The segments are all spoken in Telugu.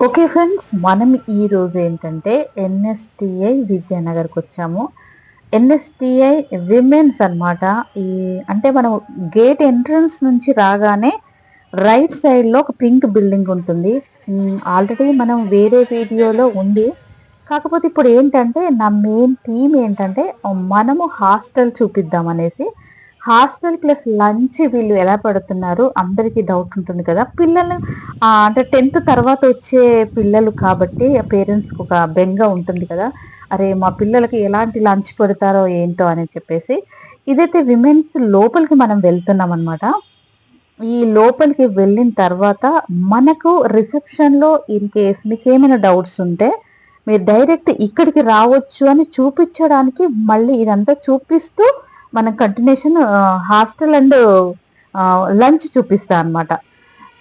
ఓకే ఫ్రెండ్స్ మనం ఈరోజు ఏంటంటే ఎన్ఎస్టిఐ విజయనగర్కి వచ్చాము. ఎన్ఎస్టిఐ విమెన్స్ అనమాట ఈ అంటే మనం గేట్ ఎంట్రన్స్ నుంచి రాగానే రైట్ సైడ్లో ఒక పింక్ బిల్డింగ్ ఉంటుంది. ఆల్రెడీ మనం వేరే వీడియోలో ఉంది. కాకపోతే ఇప్పుడు ఏంటంటే నా మెయిన్ థీమ్ ఏంటంటే మనము హాస్టల్ చూపిద్దాం అనేసి హాస్టల్ ప్లస్ లంచ్ వీళ్ళు ఎలా పడుతున్నారు? అందరికీ డౌట్ ఉంటుంది కదా. పిల్లలు అంటే టెన్త్ తర్వాత వచ్చే పిల్లలు కాబట్టి పేరెంట్స్కి ఒక బెంగ ఉంటుంది కదా. అరే మా పిల్లలకి ఎలాంటి లంచ్ పెడతారో ఏంటో అని చెప్పేసి. ఇదైతే విమెన్స్ లోపలికి మనం వెళ్తున్నాం అనమాట ఈ లోపలికి వెళ్ళిన తర్వాత మనకు రిసెప్షన్లో ఇన్ కేస్ మీకు ఏమైనా డౌట్స్ ఉంటే మీరు డైరెక్ట్ ఇక్కడికి రావచ్చు అని చూపించడానికి మళ్ళీ ఇదంతా చూపిస్తూ మనం కంటిన్యూషన్ హాస్టల్ అండ్ లంచ్ చూపిస్తా అనమాట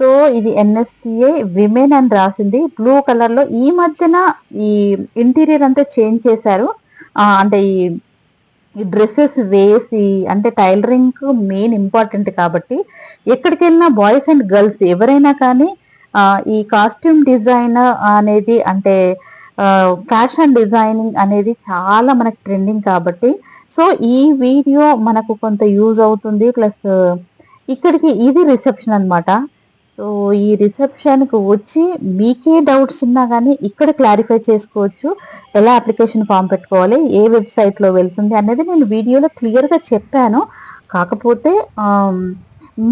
సో ఇది ఎన్ఎస్టీఏ విమెన్ అని రాసింది. బ్లూ కలర్లో ఈ మధ్యన ఈ ఇంటీరియర్ అంతా చేంజ్ చేశారు. అంటే ఈ ఈ డ్రెస్సెస్ వేసి అంటే టైలరింగ్ మెయిన్ ఇంపార్టెంట్ కాబట్టి ఎక్కడికి వెళ్ళినా బాయ్స్ అండ్ గర్ల్స్ ఎవరైనా కానీ ఈ కాస్ట్యూమ్ డిజైన్ అనేది అంటే ఫ్యాషన్ డిజైనింగ్ అనేది చాలా మనకు ట్రెండింగ్ కాబట్టి సో ఈ వీడియో మనకు కొంత యూజ్ అవుతుంది ప్లస్ ఇక్కడికి ఇది రిసెప్షన్ అనమాట సో ఈ రిసెప్షన్కి వచ్చి మీకే డౌట్స్ ఉన్నా కానీ ఇక్కడ క్లారిఫై చేసుకోవచ్చు. ఎలా అప్లికేషన్ ఫామ్ పెట్టుకోవాలి ఏ వెబ్సైట్లో వెళ్తుంది అనేది నేను వీడియోలో క్లియర్గా చెప్పాను. కాకపోతే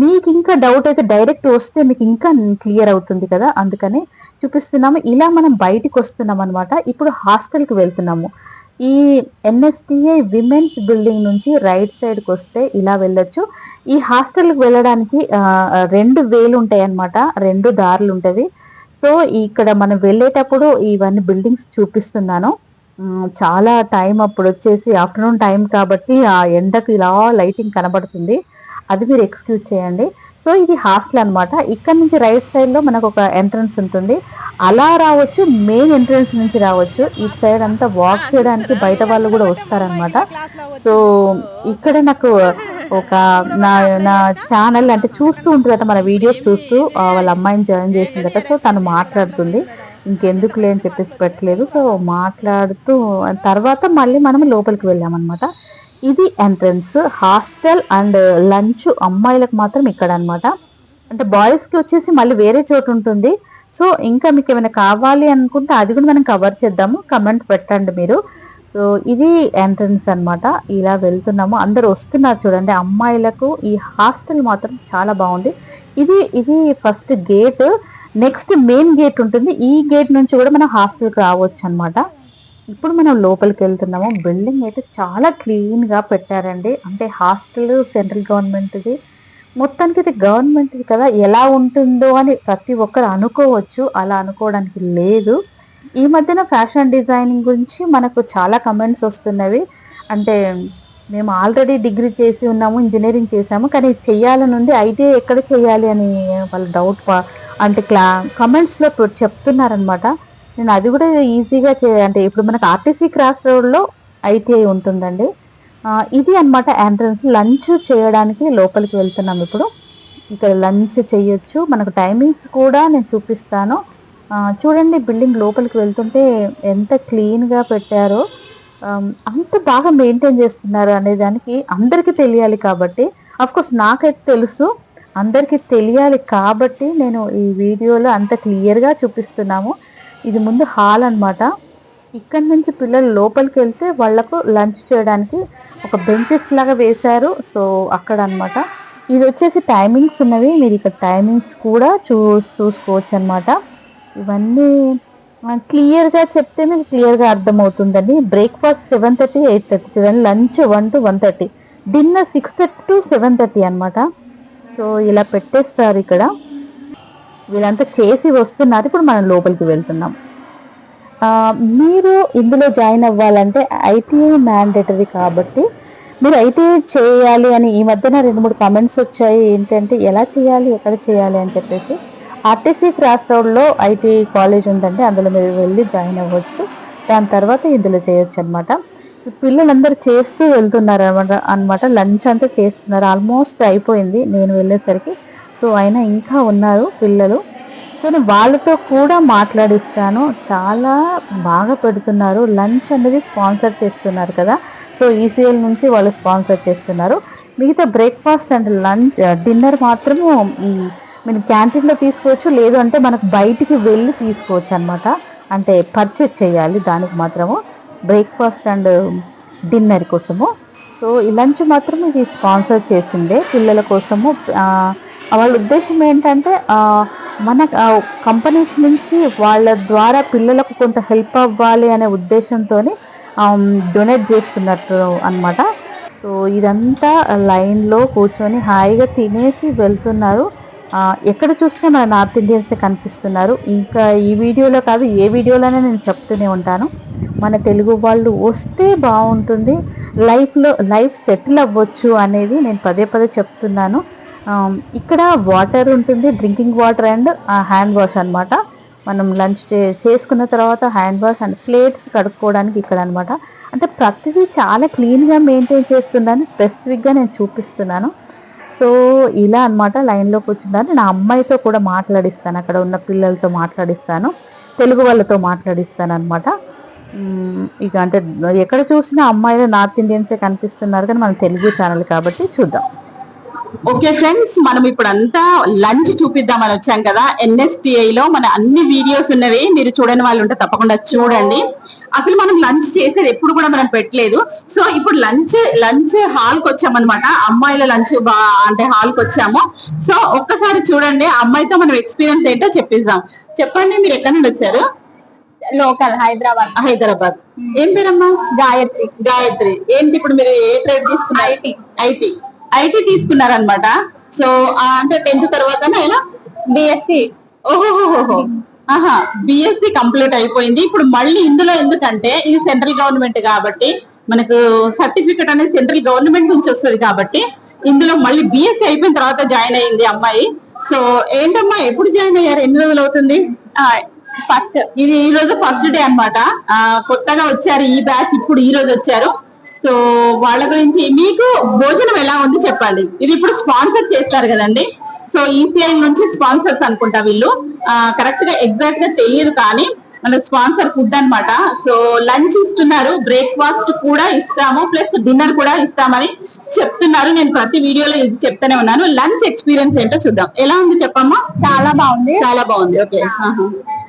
మీకు ఇంకా డౌట్ అయితే డైరెక్ట్ వస్తే మీకు ఇంకా క్లియర్ అవుతుంది కదా. అందుకని చూపిస్తున్నాము. ఇలా మనం బయటికి వస్తున్నాం అనమాట ఇప్పుడు హాస్టల్కి వెళ్తున్నాము. ఈ N S T A women's building నుంచి రైట్ సైడ్కి వస్తే ఇలా వెళ్ళొచ్చు. ఈ హాస్టల్కి వెళ్ళడానికి రెండు వేలు ఉంటాయి అన్నమాట రెండు దారులు ఉంటుంది. సో ఇక్కడ మనం వెళ్ళేటప్పుడు ఇవన్నీ బిల్డింగ్స్ చూపిస్తున్నాను. చాలా టైం అప్పుడు వచ్చేసి ఆఫ్టర్నూన్ టైం కాబట్టి ఆ ఎండకు ఇలా లైటింగ్ కనబడుతుంది. అది మీరు ఎక్స్క్యూజ్ చేయండి. సో ఇది హాస్టల్ అనమాట ఇక్కడ నుంచి రైట్ సైడ్లో మనకు ఒక ఎంట్రన్స్ ఉంటుంది. అలా రావచ్చు మెయిన్ ఎంట్రన్స్ నుంచి రావచ్చు. ఇటు సైడ్ అంతా వాక్ చేయడానికి బయట వాళ్ళు కూడా వస్తారనమాట సో ఇక్కడ నాకు ఒక నా నా ఛానల్ అంటే చూస్తూ ఉంటుంది మన వీడియోస్ చూస్తూ వాళ్ళ అమ్మాయిని జాయిన్ చేసిందట. సో తను మాట్లాడుతుంది. ఇంకెందుకు లేని చెప్పేసి పెట్టలేదు. సో మాట్లాడుతూ తర్వాత మళ్ళీ మనం లోపలికి వెళ్ళామన్నమాట. ఇది ఎంట్రన్స్ హాస్టల్ అండ్ లంచ్ అమ్మాయిలకు మాత్రం ఇక్కడ అనమాట అంటే బాయ్స్కి వచ్చేసి మళ్ళీ వేరే చోటు ఉంటుంది. సో ఇంకా మీకు ఏమైనా కావాలి అనుకుంటే అది కూడా మనం కవర్ చేద్దాము. కమెంట్ పెట్టండి మీరు. సో ఇది ఎంట్రన్స్ అనమాట ఇలా వెళ్తున్నాము. అందరు వస్తున్నారు చూడండి. అమ్మాయిలకు ఈ హాస్టల్ మాత్రం చాలా బాగుంది. ఇది ఇది first gate next main gate ఉంటుంది. ఈ గేట్ నుంచి కూడా మనం హాస్టల్కి రావచ్చు అనమాట ఇప్పుడు మనం లోపలికి వెళ్తున్నాము. బిల్డింగ్ అయితే చాలా క్లీన్గా పెట్టారండి. అంటే హాస్టల్ సెంట్రల్ గవర్నమెంట్ది. మొత్తానికి ఇది గవర్నమెంట్ కదా ఎలా ఉంటుందో అని ప్రతి ఒక్కరు అనుకోవచ్చు. అలా అనుకోవడానికి లేదు. ఈ మధ్యన ఫ్యాషన్ డిజైనింగ్ గురించి మనకు చాలా కమెంట్స్ వస్తున్నవి. అంటే మేము ఆల్రెడీ డిగ్రీ చేసి ఉన్నాము ఇంజనీరింగ్ చేసాము కానీ చేయాలని ఉంది ఐటీఐ ఎక్కడ చేయాలి అని వాళ్ళ డౌట్ అంటే క్లా కమెంట్స్లో చెప్తున్నారనమాట నేను అది కూడా ఈజీగా అంటే ఇప్పుడు మనకు ఆర్టీసీ క్రాస్ రోడ్లో ఐటీఐ ఉంటుందండి. ఇది అనమాట ఎంట్రన్స్ లంచ్ చేయడానికి లోపలికి వెళ్తున్నాం ఇప్పుడు. ఇక్కడ లంచ్ చేయొచ్చు. మనకు టైమింగ్స్ కూడా నేను చూపిస్తాను. చూడండి బిల్డింగ్ లోపలికి వెళ్తుంటే ఎంత క్లీన్గా పెట్టారో. అంత బాగా మెయింటైన్ చేస్తున్నారు అనే దానికి అందరికీ తెలియాలి కాబట్టి. అఫ్కోర్స్ నాకైతే తెలుసు. అందరికీ తెలియాలి కాబట్టి నేను ఈ వీడియోలో అంత క్లియర్గా చూపిస్తున్నాము. ఇది ముందు హాల్ అనమాట ఇక్కడ నుంచి పిల్లలు లోపలికి వెళ్తే వాళ్ళకు లంచ్ చేయడానికి ఒక బెంచెస్ లాగా వేశారు. సో అక్కడ అనమాట ఇది వచ్చేసి టైమింగ్స్ ఉన్నవి. మీరు ఇక్కడ టైమింగ్స్ కూడా చూ చూసుకోవచ్చు అనమాట ఇవన్నీ క్లియర్గా చెప్తే మీకు క్లియర్గా అర్థమవుతుందండి. Breakfast seven thirty eight thirty చూడండి lunch one to one thirty. Dinner six thirty to seven thirty అనమాట. సో ఇలా పెట్టేస్తారు ఇక్కడ. వీళ్ళంతా చేసి వస్తున్నారు. ఇప్పుడు మనం లోపలికి వెళ్తున్నాం. మీరు ఇందులో జాయిన్ అవ్వాలంటే ఐటీఐ మ్యాండేటరీ కాబట్టి మీరు ఐటీఐ చేయాలి అని ఈ మధ్యన రెండు మూడు కమెంట్స్ వచ్చాయి. ఏంటంటే ఎలా చేయాలి ఎక్కడ చేయాలి అని చెప్పేసి ఆర్టీసీ క్రాస్ రోడ్లో ఐటీఐ కాలేజ్ ఉందంటే అందులో మీరు వెళ్ళి జాయిన్ అవ్వచ్చు. దాని తర్వాత ఇందులో చేయొచ్చు అనమాట పిల్లలందరూ చేస్తూ వెళ్తున్నారు అనమాట అనమాట లంచ్ అంతా చేస్తున్నారు. ఆల్మోస్ట్ అయిపోయింది. నేను వెళ్ళేసరికి. సో అయినా ఇంకా ఉన్నారు పిల్లలు. కానీ వాళ్ళతో కూడా మాట్లాడిస్తాను. చాలా బాగా పెడుతున్నారు. లంచ్ అనేది స్పాన్సర్ చేస్తున్నారు కదా. సో ఈసీఎల్ నుంచి వాళ్ళు స్పాన్సర్ చేస్తున్నారు. మిగతా బ్రేక్ఫాస్ట్ అండ్ లంచ్ డిన్నర్ మాత్రము ఈ మీరు క్యాంటీన్లో తీసుకోవచ్చు. లేదు అంటే మనకు బయటికి వెళ్ళి తీసుకోవచ్చు అనమాట అంటే పర్చేజ్ చేయాలి దానికి మాత్రము. బ్రేక్ఫాస్ట్ అండ్ డిన్నర్ కోసము. సో ఈ లంచ్ మాత్రం ఇది స్పాన్సర్ చేసిందే పిల్లల కోసము. వాళ్ళ ఉద్దేశం ఏంటంటే మన కంపెనీస్ నుంచి వాళ్ళ ద్వారా పిల్లలకు కొంత హెల్ప్ అవ్వాలి అనే ఉద్దేశంతో డొనేట్ చేస్తున్నట్టు అన్నమాట. సో ఇదంతా లైన్లో కూర్చొని హాయిగా తినేసి వెళ్తున్నారు. ఎక్కడ చూసినా మన నార్త్ ఇండియన్స్ కనిపిస్తున్నారు. ఇంకా ఈ వీడియోలో కాదు ఏ వీడియోలోనే నేను చెప్తూనే ఉంటాను. మన తెలుగు వాళ్ళు వస్తే బాగుంటుంది. లైఫ్లో లైఫ్ సెటిల్ అవ్వచ్చు అనేది నేను పదే పదే చెప్తున్నాను. ఇక్కడ వాటర్ ఉంటుంది drinking water and hand wash అన్నమాట. మనం లంచ్ చేసుకున్న తర్వాత హ్యాండ్ వాష్ అండ్ ప్లేట్స్ కడుక్కోవడానికి ఇక్కడ అన్నమాట. అంటే ప్రతిదీ చాలా క్లీన్గా మెయింటైన్ చేస్తుందని స్పెసిఫిక్గా నేను చూపిస్తున్నాను. సో ఇలా అనమాట లైన్లో కూర్చున్నారు నా అమ్మాయితో కూడా మాట్లాడిస్తాను. అక్కడ ఉన్న పిల్లలతో మాట్లాడిస్తాను. తెలుగు వాళ్ళతో మాట్లాడిస్తాను అనమాట ఇక అంటే ఎక్కడ చూసినా అమ్మాయిలు నార్త్ ఇండియన్సే కనిపిస్తున్నారు కానీ మన తెలుగు ఛానల్ కాబట్టి చూద్దాం. ఓకే ఫ్రెండ్స్ మనం ఇప్పుడు అంతా లంచ్ చూపిద్దామని వచ్చాం కదా. ఎన్ఎస్టిఐ లో మన అన్ని వీడియోస్ ఉన్నవి మీరు చూడని వాళ్ళు ఉంటే తప్పకుండా చూడండి. అసలు మనం లంచ్ చేసేది ఎప్పుడు కూడా మనం పెట్టలేదు. సో ఇప్పుడు లంచ్ లంచ్ హాల్కి వచ్చామన్నమాట. అమ్మాయిల లంచ్ అంటే హాల్కి వచ్చాము. సో ఒక్కసారి చూడండి అమ్మాయితో మనం ఎక్స్పీరియన్స్ ఏంటో చెప్పిస్తాం చెప్పండి మీరు ఎక్కడి నుండి వచ్చారు? లోకల్ హైదరాబాద్. హైదరాబాద్. ఏం పేరమ్మా? గాయత్రి. గాయత్రి. ఏంటి ఇప్పుడు మీరు ఏ ట్రేడ్ తీసుకున్నారు? ఐటీ ఐటీ ఐటీ తీసుకున్నారనమాట సో అంటే టెన్త్ తర్వాత ఇలా బిఎస్సి ఓహోహోహో ఆహా బిఎస్సి కంప్లీట్ అయిపోయింది. ఇప్పుడు మళ్ళీ ఇందులో ఎందుకంటే ఇది సెంట్రల్ గవర్నమెంట్ కాబట్టి మనకు సర్టిఫికెట్ అనేది సెంట్రల్ గవర్నమెంట్ నుంచి వస్తుంది కాబట్టి ఇందులో మళ్ళీ బిఎస్సి అయిపోయిన తర్వాత జాయిన్ అయింది అమ్మాయి. సో ఏంటమ్మా ఎప్పుడు జాయిన్ అయ్యారు? ఎన్ని రోజులు అవుతుంది? ఫస్ట్ ఇది ఈ రోజు ఫస్ట్ డే అన్నమాట. కొత్తగా వచ్చారు ఈ బ్యాచ్ ఇప్పుడు ఈ రోజు వచ్చారు. సో వాళ్ళ గురించి మీకు భోజనం ఎలా ఉంది చెప్పండి. ఇది ఇప్పుడు స్పాన్సర్ చేస్తారు కదండి. సో ఈసీఐ నుంచి స్పాన్సర్స్ అనుకుంటా వీళ్ళు. కరెక్ట్గా ఎగ్జాక్ట్గా తెలియదు కానీ మన స్పాన్సర్ ఫుడ్ అన్నమాట. సో లంచ్ ఇస్తున్నారు బ్రేక్ఫాస్ట్ కూడా ఇస్తాము ప్లస్ డిన్నర్ కూడా ఇస్తామని చెప్తున్నారు. నేను ప్రతి వీడియోలో ఇది చెప్తానే ఉన్నాను. లంచ్ ఎక్స్పీరియన్స్ ఏంటో చూద్దాం. ఎలా ఉంది చెప్పమ్మా? చాలా బాగుంది. చాలా బాగుంది. ఓకే.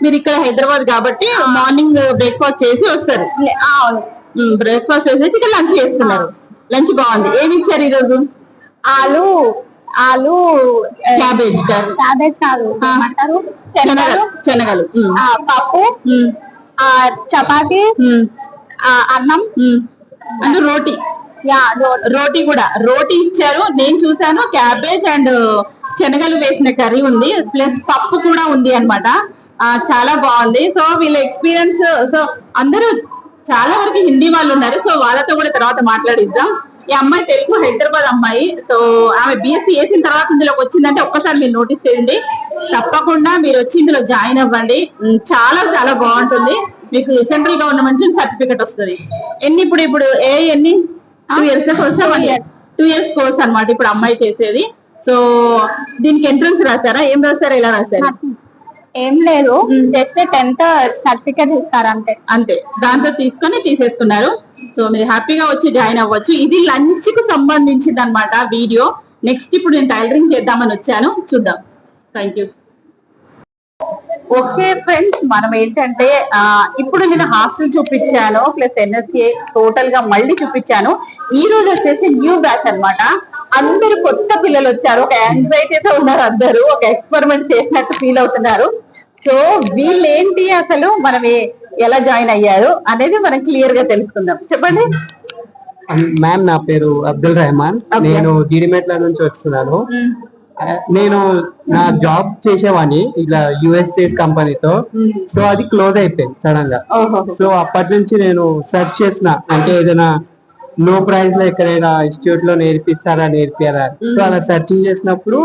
మీరు ఇక్కడ హైదరాబాద్ కాబట్టి మార్నింగ్ బ్రేక్ఫాస్ట్ చేసి వస్తారు. అవును. బ్రేక్ఫాస్ట్ చేసి ఇక్కడ లంచ్ చేస్తున్నారు. లంచ్ బాగుంది. ఏమి ఇచ్చారు ఈ రోజు ఆలు ఆలు క్యాబేజ్ క్యాబేజ్ కాదు. ఏమంటారు? శనగలు శనగలు పప్పు చపాతి అన్నం. అంటే రోటీ. యా రోటీ. కూడా. రోటీ ఇచ్చారు. నేను చూసాను క్యాబేజ్ అండ్ శనగలు వేసిన కర్రీ ఉంది. ప్లస్ పప్పు కూడా ఉంది అన్నమాట. ఆ చాలా బాగుంది. సో వీళ్ళ ఎక్స్పీరియన్స్ సో అందరూ చాలా వరకు హిందీ వాళ్ళు ఉన్నారు. సో వాళ్ళతో కూడా తర్వాత మాట్లాడిద్దాం. ఈ అమ్మాయి తెలుగు హైదరాబాద్ అమ్మాయి. సో ఆమె బిఎస్సీ చేసిన తర్వాత ఇందులోకి వచ్చిందంటే ఒక్కసారి మీరు నోటీస్ చేయండి. తప్పకుండా మీరు వచ్చి ఇందులో జాయిన్ అవ్వండి. చాలా చాలా బాగుంటుంది. మీకు సెంట్రల్ గవర్నమెంట్ సర్టిఫికెట్ వస్తుంది. ఎన్ని ఇప్పుడు ఇప్పుడు ఏ ఎన్ని? Two years course two years course అన్నమాట ఇప్పుడు అమ్మాయి చేసేది. సో దీనికి ఎంట్రన్స్ రాసారా? ఏం రాసారా? ఇలా రాసారా? ఏం లేదు. జస్ట్ టెన్త్ సర్టిఫికేట్ ఇస్తారు అంతే. అంతే. దాంతో తీసుకొని తీసేసుకున్నారు. సో మీరు హ్యాపీగా వచ్చి జాయిన్ అవ్వచ్చు. ఇది లంచ్కి సంబంధించింది అనమాట వీడియో. నెక్స్ట్ ఇప్పుడు నేను టైలరింగ్ చేద్దామని వచ్చాను. చూద్దాం. థ్యాంక్ యూ ఓకే ఫ్రెండ్స్ మనం ఏంటంటే ఇప్పుడు నేను హాస్టల్ చూపించాను ప్లస్ ఎన్ఎస్ఏ టోటల్గా మళ్ళీ చూపించాను. ఈ రోజు వచ్చేసి న్యూ బ్యాచ్ అన్నమాట. అందరు కొత్త పిల్లలు వచ్చారు. ఒక యాంగ్జైటీతో ఉన్నారు అందరూ. ఒక ఎక్స్పెరిమెంట్ చేసినట్టు ఫీల్ అవుతున్నారు. సో వీళ్ళేంటి అసలు? మనం ఎలా జాయిన్ అయ్యారు అనేది మనం క్లియర్గా తెలుసుకుందాం. చెప్పండి. మ్యామ్ నా పేరు అబ్దుల్ రెహమాన్. నేను జీడిమెట్ల నుంచి వస్తున్నాను. నేను నా జాబ్ చేసేవాడిని ఇలా యుఎస్ బేస్ కంపెనీతో. సో అది క్లోజ్ అయిపోయింది సడన్గా. సో అప్పటి నుంచి నేను సెర్చ్ చేసిన. అంటే ఏదైనా లో ప్రైస్లో ఎక్కడైనా ఇన్స్టిట్యూట్లో నేర్పిస్తారా నేర్పియారా సో అలా సెర్చింగ్ చేసినప్పుడు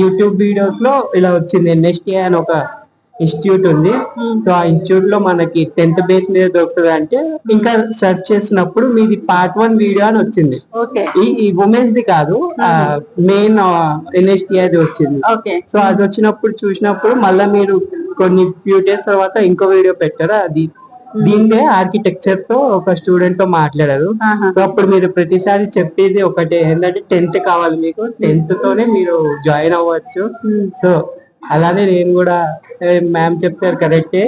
యూట్యూబ్ వీడియోస్లో ఇలా వచ్చింది. ఎన్ఎస్టీ అని ఒక ఇన్స్టిట్యూట్ ఉంది. సో ఆ ఇన్స్టిట్యూట్లో మనకి టెన్త్ బేస్ మీద దొరుకుతుంది అంటే ఇంకా సెర్చ్ చేసినప్పుడు మీది పార్ట్ వన్ వీడియో అని వచ్చింది. ఓకే. ఈ ఈ ఉమెన్స్ ది కాదు మెయిన్ ఎన్ఎస్టీ అది వచ్చింది. సో అది వచ్చినప్పుడు చూసినప్పుడు మళ్ళీ మీరు కొన్ని ఫ్యూ డేస్ తర్వాత ఇంకో వీడియో పెట్టారు. అది దీంట్లో ఆర్కిటెక్చర్తో ఒక స్టూడెంట్తో మాట్లాడారు. సో అప్పుడు మీరు ప్రతిసారి చెప్పేది ఒకటే. ఏంటంటే టెన్త్ కావాలి మీకు టెన్త్ తోనే మీరు జాయిన్ అవ్వచ్చు. సో అలానే నేను కూడా మ్యామ్ చెప్తారు కరెక్టే.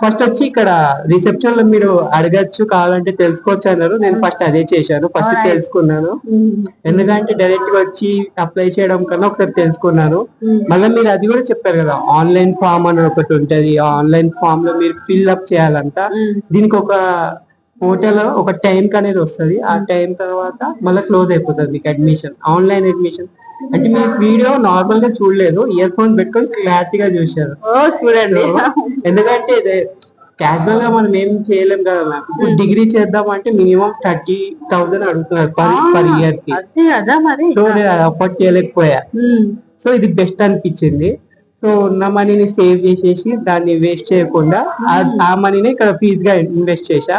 ఫస్ట్ వచ్చి ఇక్కడ రిసెప్షన్లో మీరు అడగచ్చు కావాలంటే తెలుసుకోవచ్చు అన్నారు. నేను ఫస్ట్ అదే చేశాను. ఫస్ట్ తెలుసుకున్నాను. ఎందుకంటే డైరెక్ట్గా వచ్చి అప్లై చేయడం కన్నా ఒకసారి తెలుసుకున్నాను. మళ్ళీ మీరు అది కూడా చెప్పారు కదా ఆన్లైన్ ఫామ్ అని ఒకటి ఉంటది. ఆన్లైన్ ఫామ్లో మీరు ఫిల్ అప్ చేయాలంట. దీనికి ఒక పోర్టల్ ఒక టైం అనేది వస్తది. ఆ టైం తర్వాత మళ్ళీ క్లోజ్ అయిపోతుంది మీకు అడ్మిషన్ ఆన్లైన్ అడ్మిషన్ అంటే మీరు వీడియో నార్మల్గా చూడలేదు ఇయర్ ఫోన్ పెట్టుకొని క్లారిటీగా చూశారు. ఓ చూడండి. ఎందుకంటే క్యాజువల్గా మనం ఏం చేయలేం కదా మ్యామ్. ఇప్పుడు డిగ్రీ చేద్దాం అంటే మినిమం థర్టీ థౌసండ్ అడుగుతున్నారు పర్ పర్ ఇయర్కి సో నేను అఫోర్డ్ చేయలేకపోయా. ఉమ్. సో ఇది బెస్ట్ అనిపించింది. సో ఉన్న మనీని సేవ్ చేసేసి దాన్ని వేస్ట్ చేయకుండా ఆ- ఆ మనీని ఇక్కడ ఫీజ్గా ఇన్వెస్ట్ చేశా.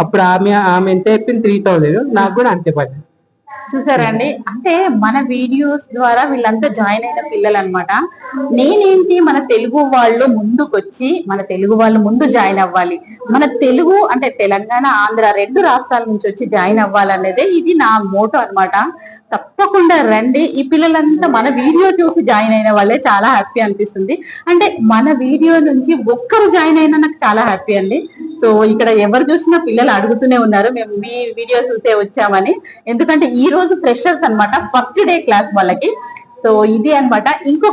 అప్పుడు ఆమె ఆమె ఎంత చెప్పింది త్రీ థౌసండ్ నాకు కూడా అంతే పడింది. చూసారండి? అంటే మన వీడియోస్ ద్వారా వీళ్ళంతా జాయిన్ అయిన పిల్లలు అనమాట నేనేంటి? మన తెలుగు వాళ్ళు ముందుకొచ్చి మన తెలుగు వాళ్ళు ముందు జాయిన్ అవ్వాలి. మన తెలుగు అంటే తెలంగాణ ఆంధ్ర రెండు రాష్ట్రాల నుంచి వచ్చి జాయిన్ అవ్వాలనేదే ఇది నా మోటో అన్నమాట. తప్పకుండా రండి. ఈ పిల్లలంతా మన వీడియో చూసి జాయిన్ అయిన వాళ్ళే చాలా హ్యాపీ అనిపిస్తుంది. అంటే మన వీడియో నుంచి ఒక్కరు జాయిన్ అయినా నాకు చాలా హ్యాపీ అండి. సో ఇక్కడ ఎవరు చూసినా పిల్లలు అడుగుతూనే ఉన్నారు మేము మీ వీడియో చూసే వచ్చామని. ఎందుకంటే ఈ రోజు ఫ్రెషర్స్ అన్నమాట ఫస్ట్ డే క్లాస్ వాళ్ళకి. సో ఇది అన్నమాట. ఇంకొక